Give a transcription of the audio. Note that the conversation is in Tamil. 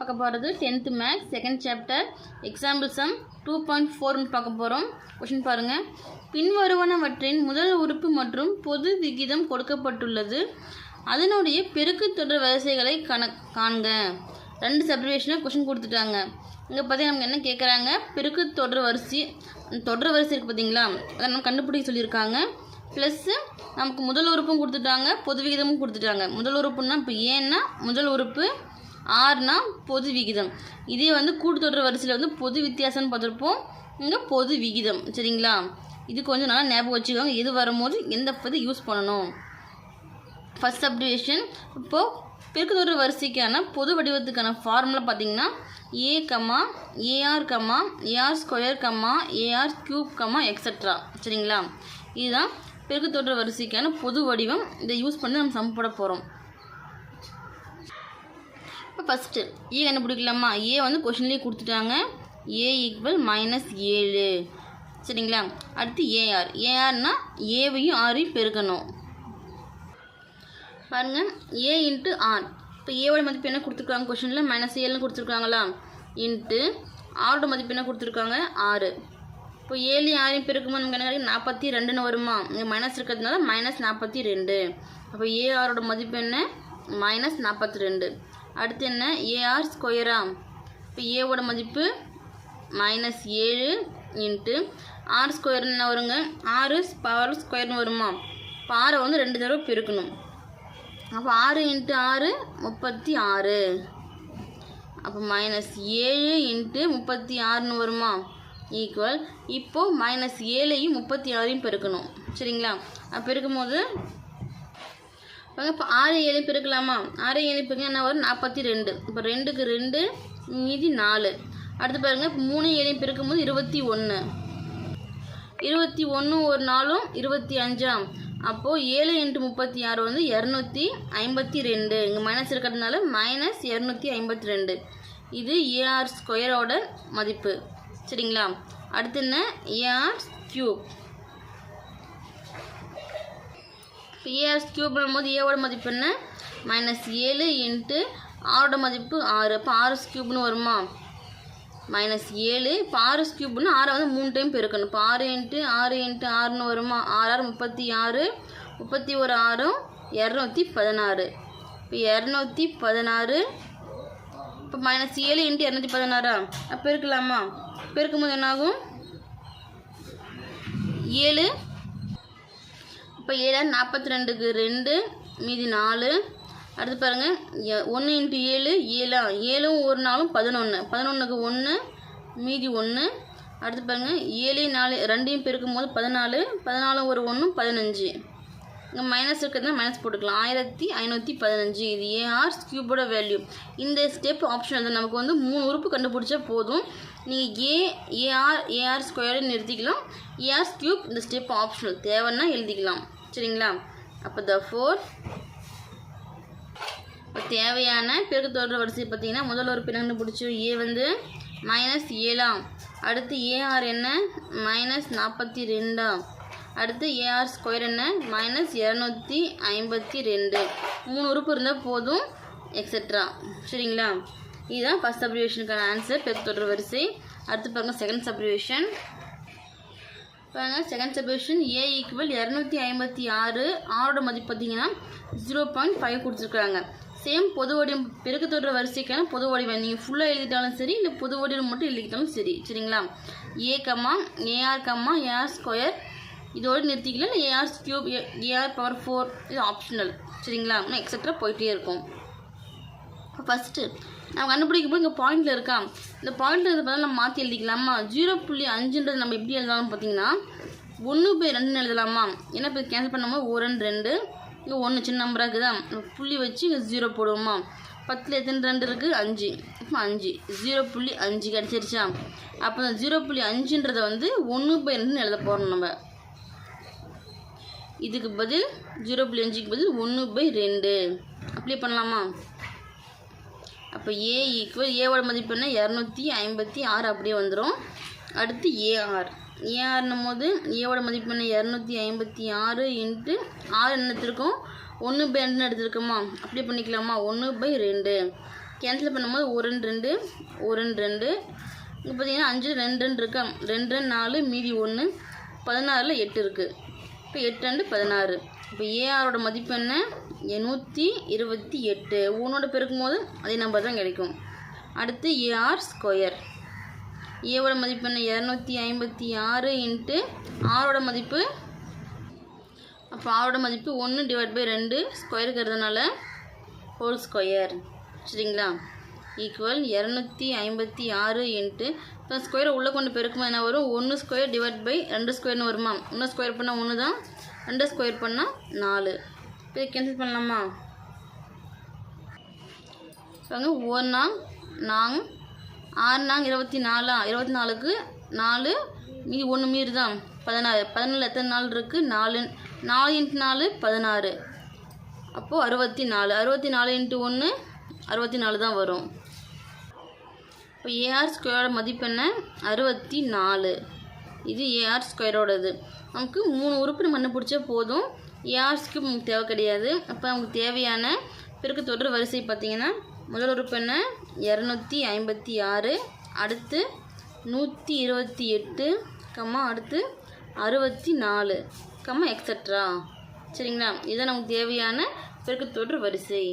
பார்க்க போகிறது tenth maths second chapter example sum two point ஃபோர்னு பார்க்க போகிறோம் கொஷின் பாருங்கள் பின்வருவனவற்றின் முதல் உறுப்பு மற்றும் பொது விகிதம் கொடுக்கப்பட்டுள்ளது. அதனுடைய பெருக்கு தொடர் வரிசைகளை கண காண்க. ரெண்டு சப்ரிவேஷனில் கொஷின் கொடுத்துட்டாங்க. இங்கே பார்த்தீங்கன்னா நமக்கு என்ன கேட்குறாங்க பெருக்கு தொடர் வரிசை தொடர் வரிசை இருக்குது பார்த்தீங்களா அதை நம்ம கண்டுபிடிக்க சொல்லியிருக்காங்க. ப்ளஸ்ஸு நமக்கு முதல் உறுப்பும் கொடுத்துட்டாங்க பொது விகிதமும் கொடுத்துட்டாங்க. முதல் உறுப்புன்னா இப்போ ஏன்னா முதல் உறுப்பு ஆறுனா பொது விகிதம். இதே வந்து கூட்டுத்தொடர் வரிசையில் வந்து பொது வித்தியாசம்னு பார்த்துருப்போம். இங்கே பொது விகிதம். சரிங்களா? இது கொஞ்சம் நல்லா ஞாபகம் வச்சுக்கோங்க. எது வரும்போது எந்த பதி யூஸ் பண்ணணும்? ஃபஸ்ட் சப்டிவிஷன் இப்போது பெருக்குதொரு வரிசைக்கான பொது வடிவத்துக்கான ஃபார்முலா பார்த்தீங்கன்னா a comma a r comma a r square comma a r cube comma extra சரிங்களா? இதுதான் பெருக்குத்தொடர் வரிசைக்கான பொது வடிவம். இதை யூஸ் பண்ணி நம்ம சம் போட போகிறோம் இப்போ ஃபஸ்ட்டு ஏ e கண்டுபிடிக்கலாமா? ஏ வந்து கொஷின்லேயே கொடுத்துட்டாங்க. ஏ ஈக்குவல் மைனஸ் ஏழு. சரிங்களா? அடுத்து ஏஆர் ஏஆர்னா ஏவையும் ஆரையும் பெருக்கணும். பாருங்கள் ஏ இன்ட்டு ஆர் இப்போ ஏவோட மதிப்பு என்ன கொடுத்துருக்காங்க கொஷினில் மைனஸ் ஏழுன்னு கொடுத்துருக்காங்களா? இன்ட்டு ஆரோட மதிப்பு என்ன கொடுத்துருக்காங்க? ஆறு. இப்போ ஏழு ஆறையும் பெருக்கும்போது நமக்கு என்ன நாற்பத்தி ரெண்டுன்னு வருமா? இங்கே மைனஸ் இருக்கிறதுனால மைனஸ் நாற்பத்தி ரெண்டு. அப்போ ஏஆரோட மதிப்பு என்ன? மைனஸ் நாற்பத்தி ரெண்டு. அடுத்து என்ன? ஏஆர் ஸ்கொயரா இப்போ ஏவோட மதிப்பு மைனஸ் ஏழு இன்ட்டு ஆர் ஸ்கொயர் என்ன வருங்க? ஆறு பவர் ஸ்கொயர்னு வருமா? இப்போ ஆறை வந்து ரெண்டு தடவை பெருக்கணும். அப்போ ஆறு இன்ட்டு ஆறு முப்பத்தி ஆறு. அப்போ மைனஸ் ஏழு இன்ட்டு முப்பத்தி ஆறுன்னு வருமா? ஈக்குவல் இப்போது மைனஸ் ஏழையும் முப்பத்தி ஆறையும் பெருக்கணும். சரிங்களா? அப்போ பெருக்கும் போது இப்போ ஆறு ஏழு பெருக்கலாமா ஆறு ஏழு பெருக்க என்ன வரும்? நாற்பத்தி ரெண்டு இப்போ ரெண்டுக்கு ரெண்டு மீதி நாலு. அடுத்து பாருங்கள் இப்போ மூணு ஏழையும் பெருக்கும்போது இருபத்தி ஒன்று இருபத்தி ஒன்று ஒரு நாளும் இருபத்தி அஞ்சாம். அப்போது ஏழு இன்ட்டு முப்பத்தி ஆறு வந்து இரநூத்தி ஐம்பத்தி ரெண்டு. இங்கே மைனஸ் இருக்கிறதுனால மைனஸ் இரநூத்தி ஐம்பத்தி ரெண்டு. இது ஏஆர் ஸ்கொயரோட மதிப்பு. சரிங்களா? அடுத்து என்ன? ஏஆர் கியூப் இப்போ ஏஆர் கியூப் பண்ணும்போது ஏவோட மதிப்பு என்ன? மைனஸ் ஏழு இன்ட்டு ஆரோட மதிப்பு ஆறு. அப்போ ஆறு கியூப்னு வருமா? மைனஸ் ஏழு. இப்போ ஆர்எஸ் கியூப்னு ஆறை வந்து மூணு டைம் பெருக்கணும். இப்போ ஆறு இன்ட்டு ஆறு இன்ட்டு ஆறுன்னு வருமா? ஆறு ஆறு முப்பத்தி ஆறு. முப்பத்தி ஒரு ஆறும் இரநூத்தி பதினாறு. இப்போ இரநூத்தி பதினாறு. இப்போ மைனஸ் ஏழு இன்ட்டு இரநூத்தி பதினாறா? அப்போ பெருக்கலாமா? பெருக்கும்போது என்னாகும்? ஏழு இப்போ ஏழு நாற்பத்தி ரெண்டுக்கு ரெண்டு மீதி நாலு. அடுத்து பாருங்கள் ஒன்று இன்ட்டு ஏழு ஏழா ஏழும் ஒரு நாளும் பதினொன்று பதினொன்றுக்கு ஒன்று மீதி ஒன்று அடுத்து பாருங்கள் ஏழு நாலு ரெண்டையும் பெருக்கும் போது பதினாலு. பதினாலும் ஒரு ஒன்றும் பதினஞ்சு. இங்கே மைனஸ் இருக்கிறதுனா மைனஸ் போட்டுக்கலாம். ஆயிரத்தி ஐநூற்றி பதினஞ்சு. இது ஏஆர் கியூபோட வேல்யூ இந்த ஸ்டெப் ஆப்ஷன் வந்து நமக்கு வந்து மூணு உறுப்பு கண்டுபிடிச்சா போதும். நீங்கள் ஏ ஏஆர் ஏஆர் ஸ்கொயர்னு நிறுத்திக்கலாம். ஏஆர் கியூப் இந்த ஸ்டெப் ஆப்ஷனல் தேவைன்னா எழுதிக்கலாம். சரிங்களா? அப்போ த ஃபோர் இப்போ தேவையான பெருக்கு தொடர் வரிசை பார்த்தீங்கன்னா முதல் ஒரு பிறகு பிடிச்சோம் ஏ வந்து மைனஸ் ஏழாம் அடுத்து ஏஆர் என்ன? மைனஸ் நாற்பத்தி ரெண்டாம் அடுத்து ஏஆர் ஸ்கொயர் என்ன? மைனஸ் இரநூத்தி ஐம்பத்தி ரெண்டு. மூணு உறுப்பு இருந்தால் போதும் எக்ஸட்ரா சரிங்களா? இதுதான் ஃபஸ்ட் சப்ரிவேஷனுக்கான ஆன்சர் பெருக்கு தொடர் வரிசை. அடுத்து பாருங்கள் செகண்ட் சப்ரிவேஷன் பாருங்கள் செகண்ட் சப்ஷன் ஏ ஈக்குவல் இரநூத்தி ஐம்பத்தி ஆறு. ஆரோட மதிப்பு பார்த்தீங்கன்னா ஜீரோ பாயிண்ட் ஃபைவ் கொடுத்துருக்குறாங்க சேம் பொது வடிவம் பெருக்கு தொடர் வரிசைக்கான பொது வடிவம். நீங்கள் ஃபுல்லாக எழுதிட்டாலும் சரி இல்லை பொது வடிவம் மட்டும் எழுதிக்கிட்டாலும் சரி சரிங்களா? A comma a r comma a r square இதோடு நிறுத்திக்கலாம் இல்லை a r cube a r power four இது ஆப்ஷனல் சரிங்களா? இன்னும் எக்ஸட்ரா போயிட்டே இருக்கும். ஃபஸ்ட்டு நம்ம கண்டுபிடிக்கும் போது இங்கே பாயிண்டில் இருக்கா இந்த பாயிண்டில் இருக்கிற பதில் நம்ம மாற்றி எழுதிக்கலாமா? ஜீரோ புள்ளி அஞ்சுன்றது நம்ம எப்படி எழுதலாம் பார்த்தீங்கன்னா ஒன்று பை ரெண்டுன்னு எழுதலாமா? ஏன்னா இப்போ கேன்சல் பண்ணும்போது ஒரு ரெண்டு ரெண்டு. இங்கே ஒன்று சின்ன நம்பராக இருக்குதா? புள்ளி வச்சு இங்கே ஜீரோ போடுவோமா? பத்தில் எத்தனை ரெண்டு இருக்குது அஞ்சு. இப்போ அஞ்சு. ஜீரோ புள்ளி அஞ்சு கிடச்சிருச்சா? அப்போ அந்த ஜீரோ புள்ளி அஞ்சுன்றதை வந்து ஒன்று பை ரெண்டுன்னு எழுத போகிறோம் நம்ம. இதுக்கு பதில் ஜீரோ புள்ளி அஞ்சுக்கு பதில் ஒன்று பை ரெண்டு. அப்ளை பண்ணலாமா? அப்போ ஏ ஈக்குவல் ஏவோட மதிப்பு என்ன? இரநூத்தி ஐம்பத்தி ஆறு அப்படியே வந்துடும் அடுத்து ஏஆர் ஏஆர்னும் போது ஏவோட மதிப்பு என்ன? இரநூத்தி ஐம்பத்தி ஆறு இன்ட்டு ஆறு என்னத்திருக்கும் ஒன்று பை ரெண்டுன்னு எடுத்துருக்கோமா? அப்படியே பண்ணிக்கலாமா? ஒன்று பை ரெண்டு. கேன்சல் பண்ணும்போது ஒரு ரெண்டு ரெண்டு ஒரு ரெண்டு ரெண்டு. இங்கே பார்த்தீங்கன்னா அஞ்சு ரெண்டு ரெண்டு இருக்கா? ரெண்டு ரெண்டு நாலு மீதி ஒன்று பதினாறில் எட்டு இருக்குது இப்போ எட்டு ரெண்டு பதினாறு. இப்போ ஏஆரோட மதிப்பு என்ன? எண்ணூற்றி இருபத்தி எட்டு. ஒன்னோட பெருக்கும் போது அதே நம்பர் தான் கிடைக்கும். அடுத்து ஏஆர் ஸ்கொயர். ஏவோட மதிப்பு என்ன? இரநூத்தி ஐம்பத்தி ஆறு இன்ட்டு ஆரோட மதிப்பு அப்போ ஆரோட மதிப்பு ஒன்று டிவைட் பை ரெண்டு ஸ்கொயர் இருக்கிறதுனால ஹோல் ஸ்கொயர் சரிங்களா? ஈக்குவல் இரநூத்தி ஐம்பத்தி ஆறு இன்ட்டு இப்போ ஸ்கொயரை உள்ளே கொண்டு பெருக்குமா என்ன வரும்? ஒன்று ஸ்கொயர் டிவைட் பை ரெண்டு ஸ்கொயர்னு வருமா? ஒன்று ஸ்கொயர் பண்ணால் ஒன்று தான் ரெண்டு ஸ்கொயர் பண்ணால் நாலு. இப்போ கேன்சல் பண்ணலாமா? பாருங்க ஒன்றாங் நாங் ஆறு நாங் இருபத்தி நாலா? இருபத்தி நாலுக்கு நாலு மீதி ஒன்று மீறி தான் பதினாறு பதினாலு எத்தனை நாள் இருக்குது நாலு நாலு இன்ட்டு நாலு பதினாறு. அப்போது அறுபத்தி நாலு. அறுபத்தி நாலு இன்ட்டு ஒன்று அறுபத்தி நாலு தான் வரும். இப்போ ஏஆர் ஸ்கொயரோட மதிப்பு என்ன? அறுபத்தி நாலு இது ஏஆர் ஸ்கொயரோடது நமக்கு மூணு உறுப்பு நம்ம கண்டுபிடிச்சா போதும். ஏஆர்ஸ்க்கு நமக்கு தேவை கிடையாது. அப்போ நமக்கு தேவையான பெருக்கு தொடர் வரிசை பார்த்திங்கன்னா முதல் உறுப்பு என்ன? இரநூத்தி ஐம்பத்தி ஆறு. அடுத்து நூற்றி இருபத்தி எட்டு கம்மா அடுத்து அறுபத்தி நாலு கம்மா எக்ஸட்ரா சரிங்களா? இதுதான் நமக்கு தேவையான பெருக்கு தொடர் வரிசை.